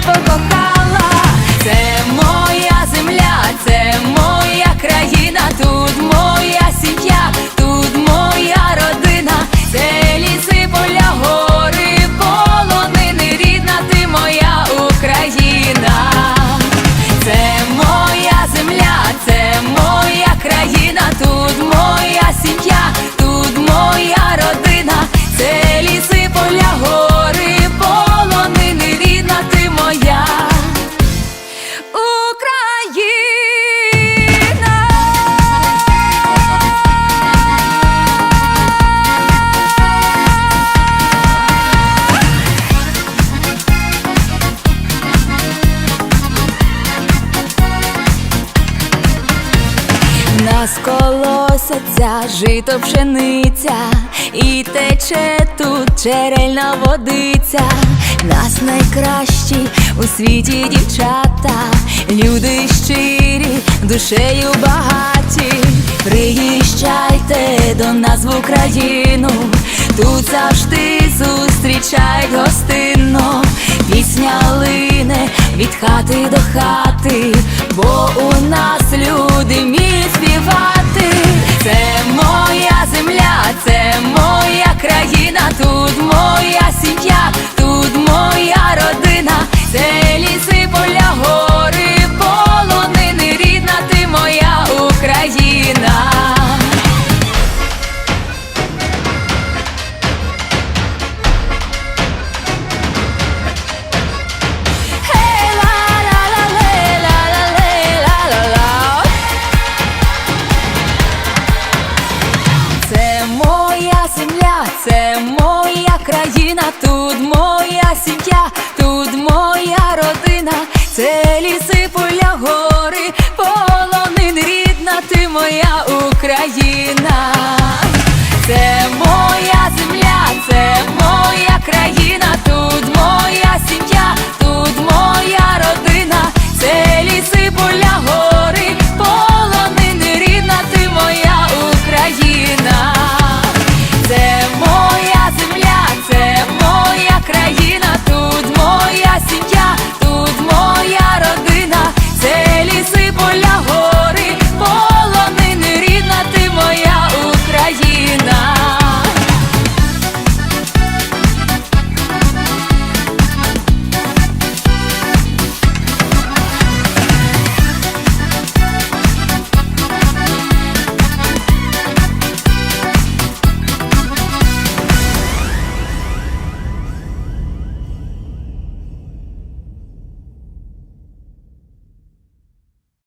в житті Нас жито пшениця, і тече тут черельна водиця. Нас найкращі у світі дівчата, люди щирі, душею багаті. Приїжджайте до нас в Україну, тут завжди зустрічають гостинно. Пісня лине від хати до хати, бо у нас люди це моя країна, тут моя сім'я, тут моя родина, це ліси.